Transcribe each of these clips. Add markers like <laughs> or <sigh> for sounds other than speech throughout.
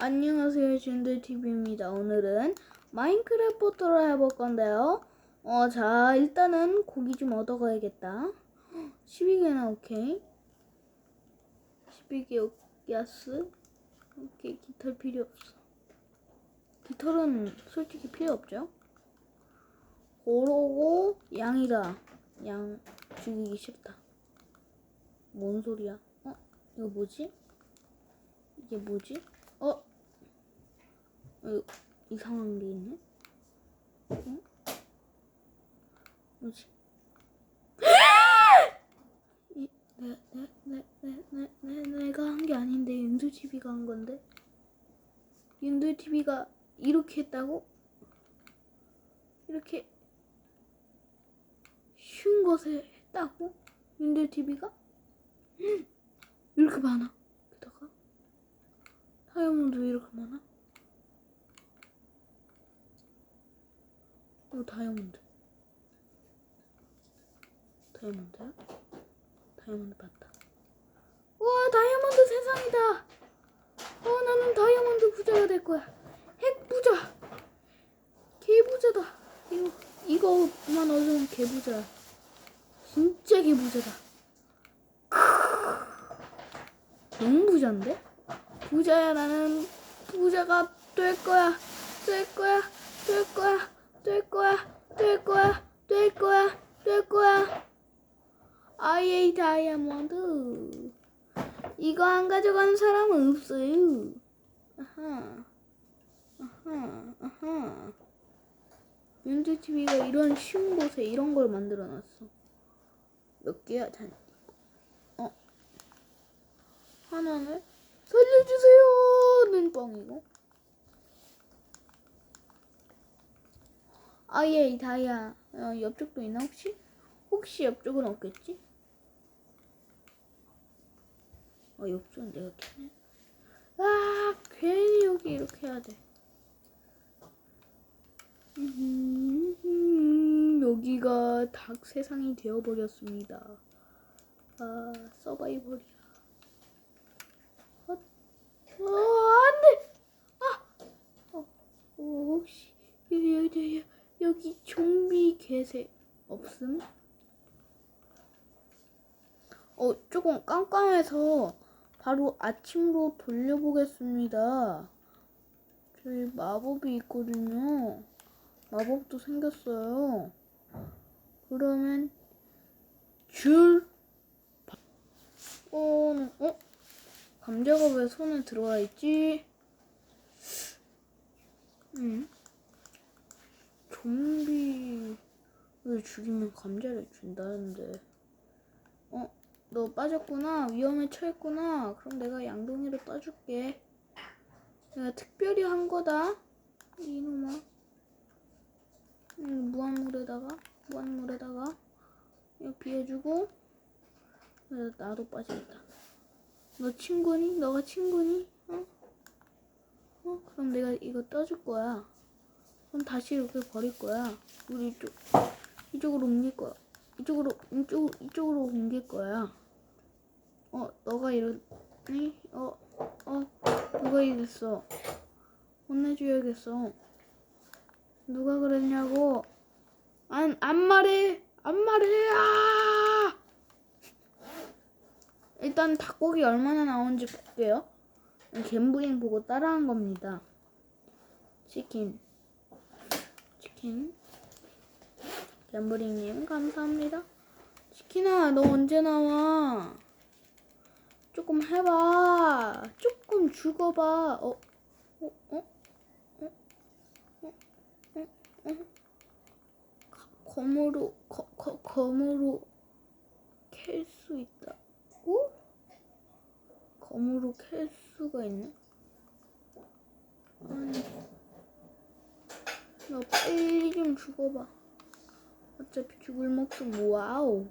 안녕하세요, 진들TV입니다. 오늘은 마인크래프트를 해볼 건데요. 어, 자, 일단은 고기 좀 얻어가야겠다. 12개나 오케이. 12개 야스. 오케이, 깃털 필요 없어. 깃털은 솔직히 필요 없죠? 오로고 양이다. 양 죽이기 싫다. 뭔 소리야? 어? 이거 뭐지? 이게 뭐지? 어? 어, 이상한 게 있네? 응? 뭐지? <gasps> 이, 내가 한 게 아닌데 윤두TV가 한 건데? 윤두TV가 이렇게 했다고? 이렇게 쉬운 것에 했다고? 윤두TV가? <gasps> 이렇게 많아. 다이아몬드 왜 이렇게 많아? 어, 다이아몬드. 다이아몬드야? 다이아몬드 봤다. 와, 다이아몬드 세상이다. 어, 나는 다이아몬드 부자가 될 거야. 핵 부자. 개 부자다. 이거, 이거만 얻으면 개 부자야. 진짜 개 부자다. 너무 부자인데? 부자야 나는 부자가 될 거야. 될 거야 될 거야 될 거야 될 거야 될 거야 될 거야. 아예 다이아몬드. 이거 안 가져가는 사람은 없어요. 아하 아하 아하. 윤주TV가 이런 쉬운 곳에 이런 걸 만들어 놨어. 몇 개야 단 어. 하나는 살려주세요. 눈뻥이고. 아예 다이아. 어, 옆쪽도 있나 혹시? 혹시 옆쪽은 없겠지? 어 옆쪽은 내가 캐네. 아 괜히 여기 이렇게 해야 돼. 음, 여기가 닭 세상이 되어버렸습니다. 아 서바이벌이야. 어, 안 돼! 아! 어, 어, 혹시, 여기, 여기, 여기, 여기 좀비 개새 없음? 어, 조금 깜깜해서 바로 아침으로 돌려보겠습니다. 저희 마법이 있거든요. 마법도 생겼어요. 그러면, 줄, 어, 어? 감자가 왜 손에 들어와 있지? 응? 좀비를 죽이면 감자를 준다는데. 어? 너 빠졌구나. 위험에 처했구나. 그럼 내가 양동이로 떠줄게. 내가 특별히 한 거다. 이놈아. 음, 무한물에다가, 무한물에다가, 이거 비워주고, 나도 빠지겠다. 너 친구니? 너가 친구니? 어? 어? 그럼 내가 이거 떠줄 거야. 그럼 다시 이렇게 버릴 거야. 우리 이쪽 이쪽으로 옮길 거야. 이쪽으로 이쪽 이쪽으로 옮길 거야. 어, 너가 이러니? 어, 어, 누가 이랬어? 혼내줘야겠어. 누가 그랬냐고? 안, 안 말해! 안 말해! 아! 일단 닭고기 얼마나 나오는지 볼게요. 갬브링 보고 따라한 겁니다. 치킨. 치킨. 갬브링님 감사합니다. 치킨아 너 언제 나와? 조금 해봐. 조금 죽어봐. 어? 어? 어? 어? 어? 어? 어? 검으로 거, 거, 검으로 캘 수 있다고? 검으로 캘 수가 있네. 아니, 너 빨리 좀 죽어봐. 어차피 죽을 목숨 와우.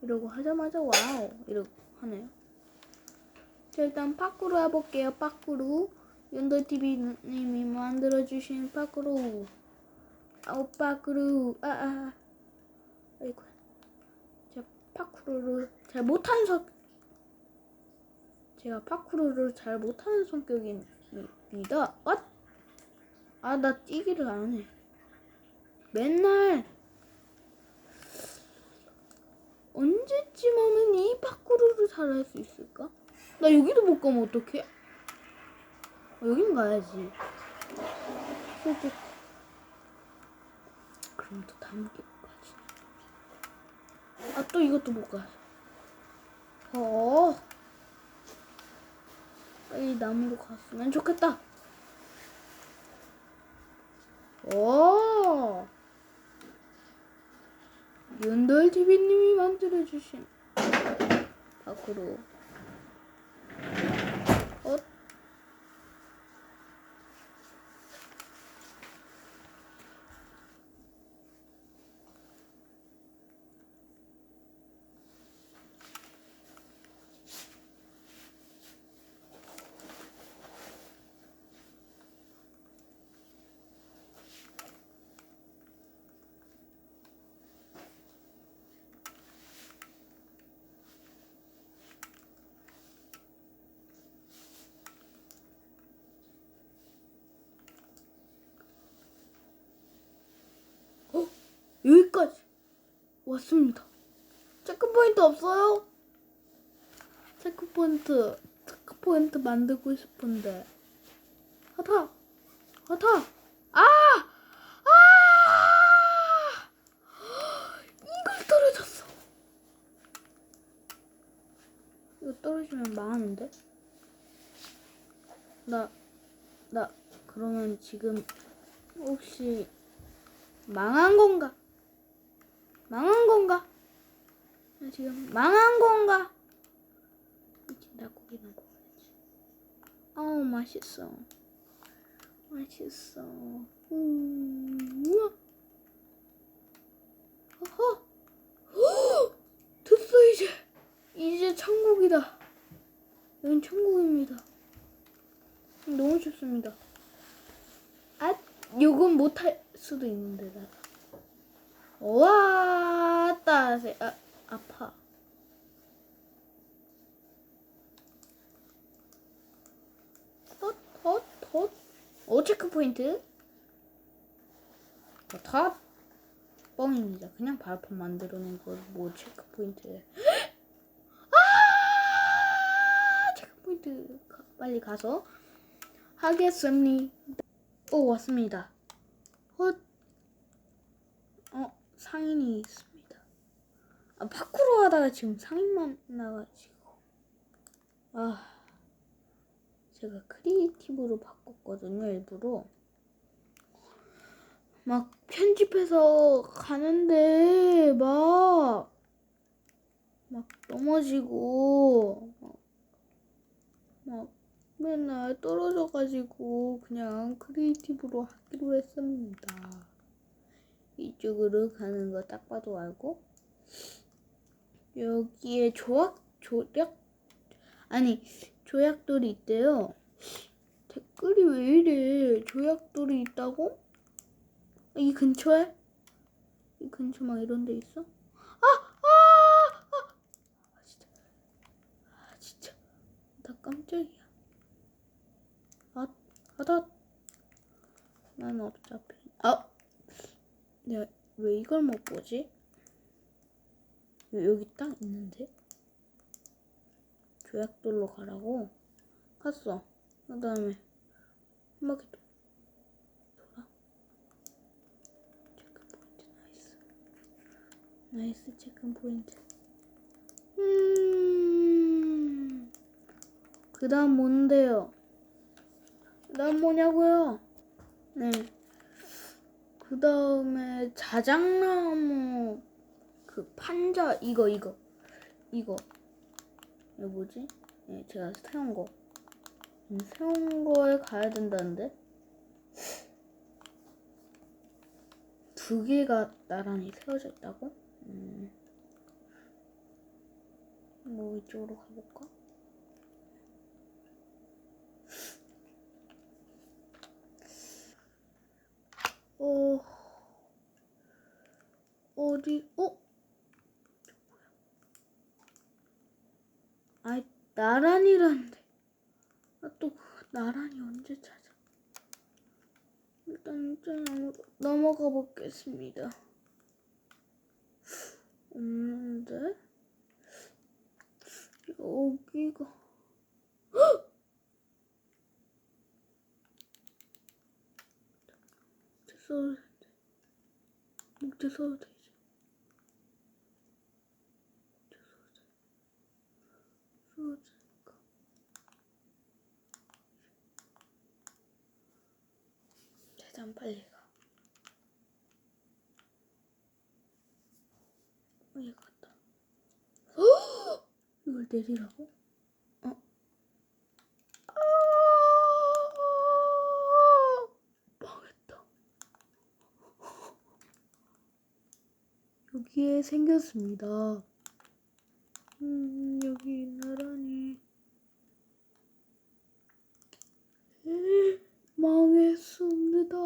이러고 하자마자 와우. 이러고 하네요. 자, 일단 파쿠로 해볼게요. 파쿠로. 윤도TV님이 만들어주신 파쿠로. 아우, 파쿠로. 아, 아. 아이고. 자, 파쿠로를 잘 못하는 성, 제가 파쿠르를 잘 못하는 성격인 니다. 아, 아, 나 뛰기를 안 해. 맨날 언제쯤 하면 이 파쿠르를 잘 할 수 있을까? 나 여기도 못 가면 어떡해? 어, 여긴 가야지. 솔직히. 그럼 또 다음 게 가지. 아, 또 이것도 못 가. 어. 빨리 나무로 갔으면 좋겠다. 오. 윤돌 TV님이 만들어주신 밖으로. 어? 어? 여기까지 왔습니다. 체크포인트 없어요? 체크포인트, 체크포인트 만들고 싶은데. 하타! 하타! 아! 아! 이걸 떨어졌어. 이거 떨어지면 망하는데? 나, 나, 그러면 지금 혹시 망한 건가? 망한 건가? 나 지금 망한 건가? 미친 닭고기나 먹어야지. 아우 맛있어. 맛있어. 음, 우와. 헉! <gasps> 됐어 이제. 이제 천국이다. 여긴 천국입니다. 너무 좋습니다. 아, 요건 못할 수도 있는데 나. 와, 따세. 아, 아파. 헛, 헛, 헛. 오 체크 포인트. 어, 다 뻥입니다. 그냥 발판 만들어낸 거 뭐 체크 포인트. 아, 체크 포인트 가- 빨리 가서 하겠습니다. 오 왔습니다. 헛. 어 상인이 있습니다. 아 파쿠르 하다가 지금 상인만 나가지고 아 제가 크리에이티브로 바꿨거든요 일부러 막 편집해서 가는데 막 막 넘어지고 막, 막 맨날 떨어져가지고 그냥 크리에이티브로 하기로 했습니다. 이쪽으로 가는 거 딱 봐도 알고 여기에 조약 조약 아니 조약돌이 있대요. 댓글이 왜 이래? 조약돌이 있다고? 이 근처에? 이 근처 막 이런 데 있어? 아! 아! 아! 아 진짜. 아 진짜. 나 깜짝이야. 아, 하다. 난 어차피. 아! 내가 왜 이걸 못 보지? 왜 여기 딱 있는데? 조약돌로 가라고? 갔어. 그 다음에 한 바퀴 도- 돌아. 체크 포인트 나이스. 나이스 체크 포인트. 음. 그 다음 뭔데요? 그 다음 뭐냐고요? 네. 그 다음에 자작나무 그 판자 이거 이거 이거 이거 뭐지? 예, 제가 세운 거 음, 세운 거에 가야 된다는데 두 개가 나란히 세워져 있다고? 음. 뭐 이쪽으로 가볼까? 어 어디 어? 아이 나란히란데 아 또 나란히 언제 찾아? 일단 일단 넘어- 넘어가 보겠습니다. 없는데 여기가 헉! 써도 돼. 목재 써도 되지. 목재 써도 돼. 써도 되니까. 최대한 빨리 가. 빨리 갔다. 헉! <gasps> 이걸 내리라고? 어? 아! 망했다. 여기에 생겼습니다. 음, 여기 나란히. 에, 망했습니다.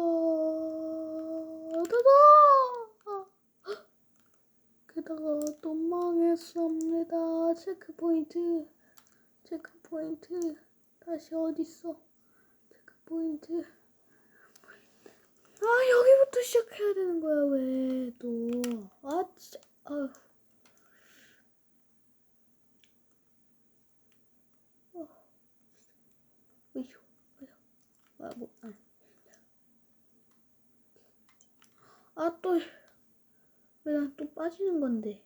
다다! 게다가 또 망했습니다. 체크포인트. 체크포인트. 다시 어딨어? 체크포인트. 아, 여기부터 시작해야 되는 거야, 왜, 또. 아, 진짜. 아휴. 어. 으휴, 으휴. 아, 뭐, 아. 아, 또. 왜 난 또 빠지는 건데.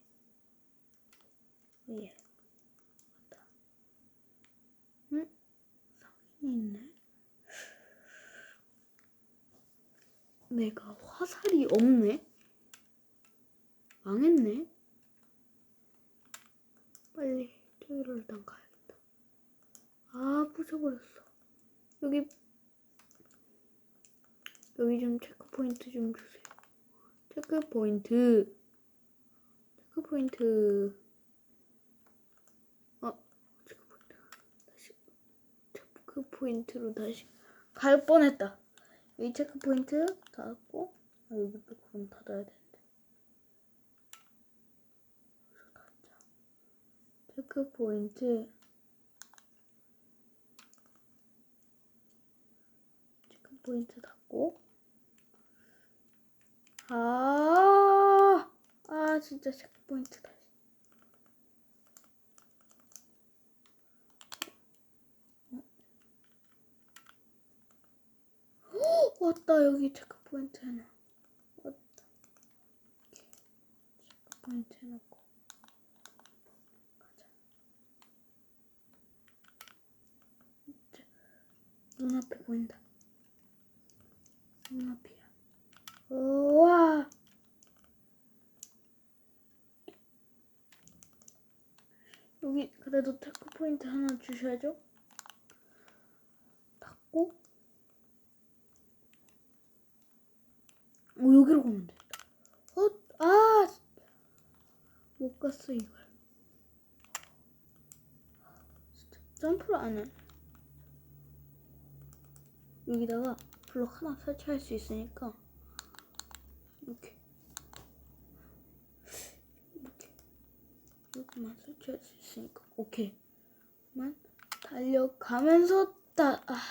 왜? 맞다. 응? 상인이 있네. 내가 화살이 없네? 망했네? 빨리 저기로 일단 가야겠다. 아, 부셔버렸어. 여기, 여기 좀 체크포인트 좀 주세요. 체크포인트. 체크포인트. 어, 체크포인트. 다시, 체크포인트로 다시 갈 뻔했다. 여기 체크포인트 닫았고, 아, 여기도 그럼 닫아야 되는데. 여기서 닫자. 체크 포인트. 체크 포인트 닫고. 아, 아, 진짜 체크 포인트 다시. 헉, 왔다, 여기 체크 포인트. 왔다. 이렇게 체크포인트 해놓고. 가자. 이제 눈앞에 보인다. 눈앞이야. 우와. 여기 그래도 테크 포인트 하나 주셔야죠. 닫고. 어 여기로 가면 된다. 어, 아, 못 갔어 이걸. 점프를 안 해. 여기다가 블록 하나 설치할 수 있으니까 이렇게 이렇게 이렇게만 설치할 수 있으니까 오케이 만 달려가면서 다 아,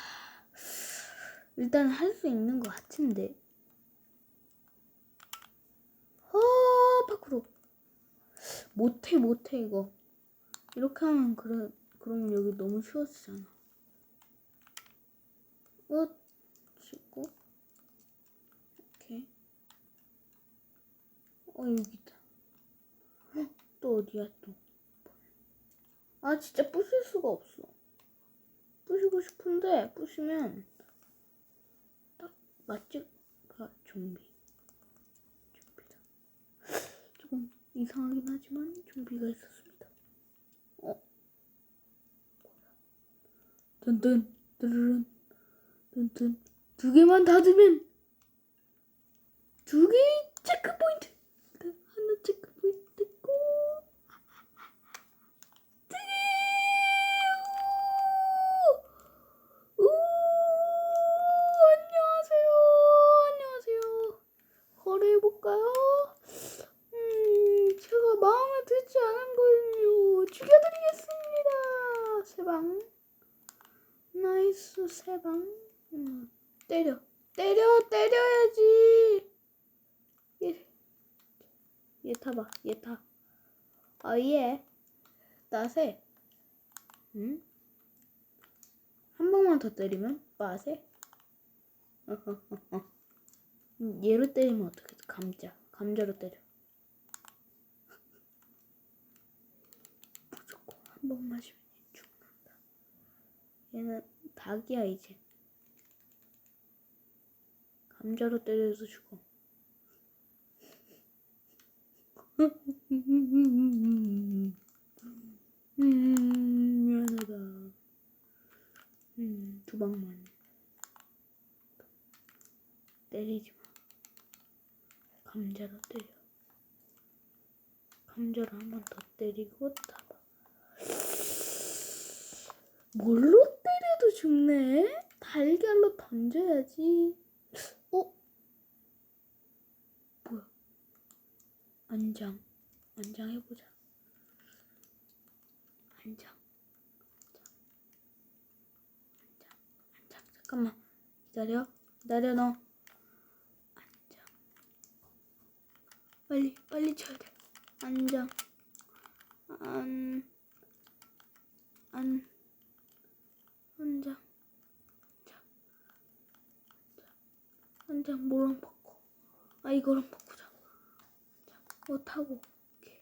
일단 할 수 있는 것 같은데 어 밖으로 못해 못해 이거. 이렇게 하면 그래 그러면 여기 너무 쉬워지잖아. 어 치고. 이렇게. 어 여기다. 헉, 또 어디야 또. 아 진짜 부실 수가 없어. 부시고 싶은데 부시면 딱 맛집가 좀비 좀비다 조금 이상하긴 하지만 좀비가 있었습니다. 어? 든든 드르른 든든. 두 개만 닫으면 두 개 체크 포인트. 하나 체크 포인트 있고. 우! 우! 안녕하세요. 안녕하세요. 거래해볼까요? 음 제가 마음에 들지 않은 걸요 죽여드리겠습니다 세 음, 때려. 때려, 때려야지. 얘, 얘 타봐, 얘 타. 아, 얘. 나세. 응? 한 번만 더 때리면 빠세. <laughs> 음, 얘로 때리면 어떻게 돼? 감자. 감자로 때려. <laughs> 무조건 한번 마시면 얘 죽는다. 얘는 닭이야 이제. 감자로 때려서 죽어. <laughs> 음, 미안하다. 음, 두 방만. 때리지 마. 감자로 때려. 감자로 한 번 더 때리고 타봐. 뭘로 때려도 죽네? 달걀로 던져야지. 어? 뭐야? 안장. 안장 해보자. 안장. 안장. 안장. 잠깐만. 기다려. 기다려, 너. 안장. 빨리, 빨리 쳐야 돼. 안장. 안. 안. 안장. 안장. 안장 뭐랑 바꿔? 아 이거랑 바꾸자. 안장. 뭐 타고. 오케이.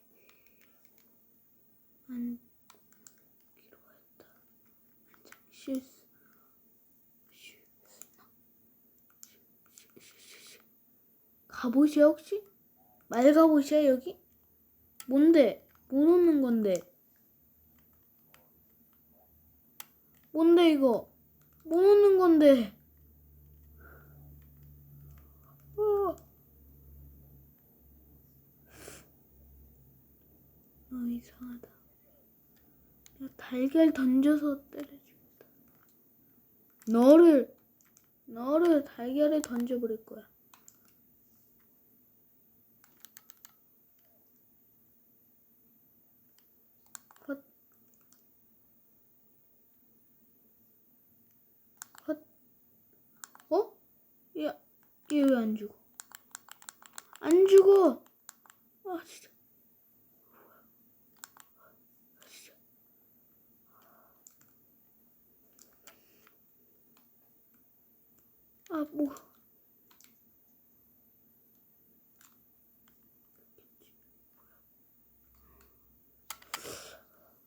안. 기로 했다. 안장. 실수. 실수. 갑옷이야 혹시? 말갑옷이야 여기? 뭔데? 뭐 넣는 건데? 뭔데 이거? 뭐 넣는 건데? 어. 어 이상하다. 야, 달걀 던져서 때려주겠다. 너를 너를 달걀에 던져버릴 거야. 헛. 헛. 어? 야, 얘왜안 죽어? 안 죽어! 아, 진짜. 아, 뭐.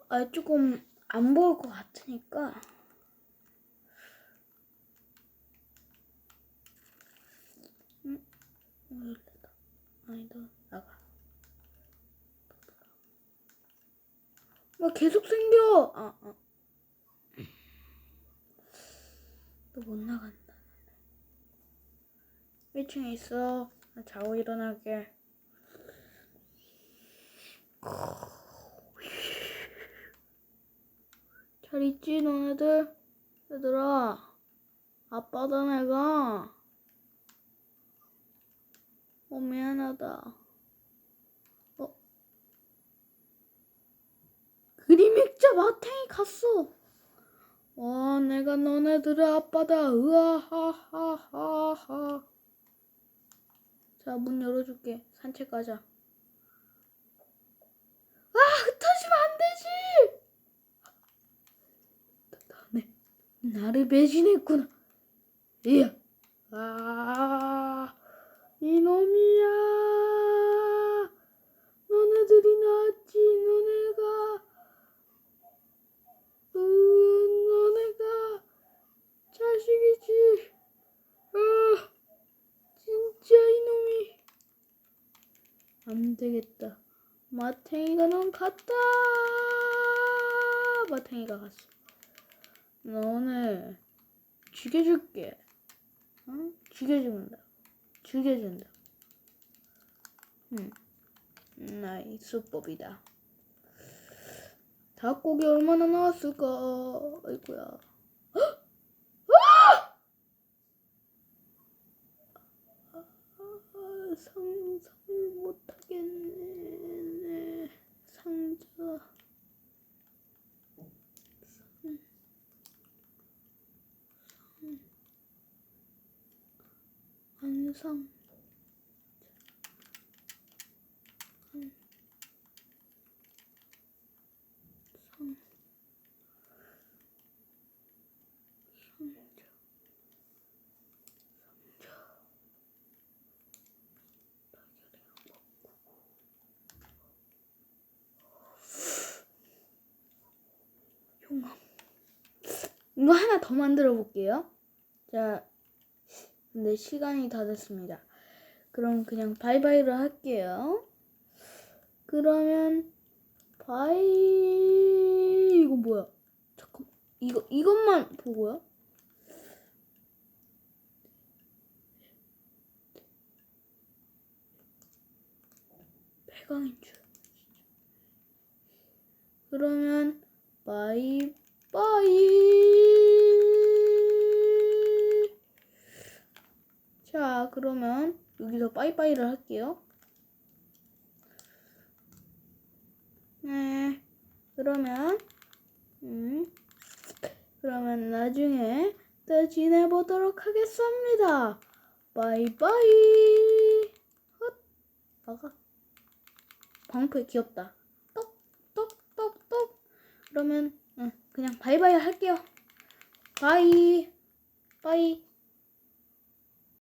아, 조금 안 보일 것 같으니까. 응? 어, 열렸다. 아니다, 나가. 뭐 계속 생겨! 아, 아. 또못 나간다. 1층에 있어. 나 자고 일어나게. 잘 있지, 너네들? 얘들아, 아빠다, 내가. 어, 미안하다. 어? 그림 액자 마탱이 갔어. 와, 내가 너네들의 아빠다. 으아하하하하. 자, 문 열어줄게. 산책 가자. 아, 흩어지면 안 되지! 나네. 나를 배신했구나. 이야. 아, 이놈이야. 너네들이 나왔지, 너네가. 으, 너네가 자식이지. 아, 진짜 이놈이. 안 되겠다. 마탱이가 넌 갔다. 마탱이가 갔어. 너네 죽여줄게. 응? 죽여준다. 죽여준다. 응. 나의 수법이다. 닭고기 얼마나 나왔을까? 아이고야. 헉! 아! 아, 상상 못하겠네. 네. 상자. 상. 상. 용암 이거 하나 더 만들어 볼게요. 자, 근데 시간이 다 됐습니다. 그럼 그냥 바이바이를 할게요. 그러면 바이 이거 뭐야? 잠깐 이거 이것만 보고요. 배강인 줄. 그러면 바이바이. 자, 그러면 여기서 빠이빠이를 할게요. 네. 그러면 음. 그러면 나중에 또 지내보도록 하겠습니다. 바이바이. 헛. 나가. 방패 귀엽다. 똑 똑 똑 똑. 그러면 응, 그냥 바이바이 할게요. 바이. 바이.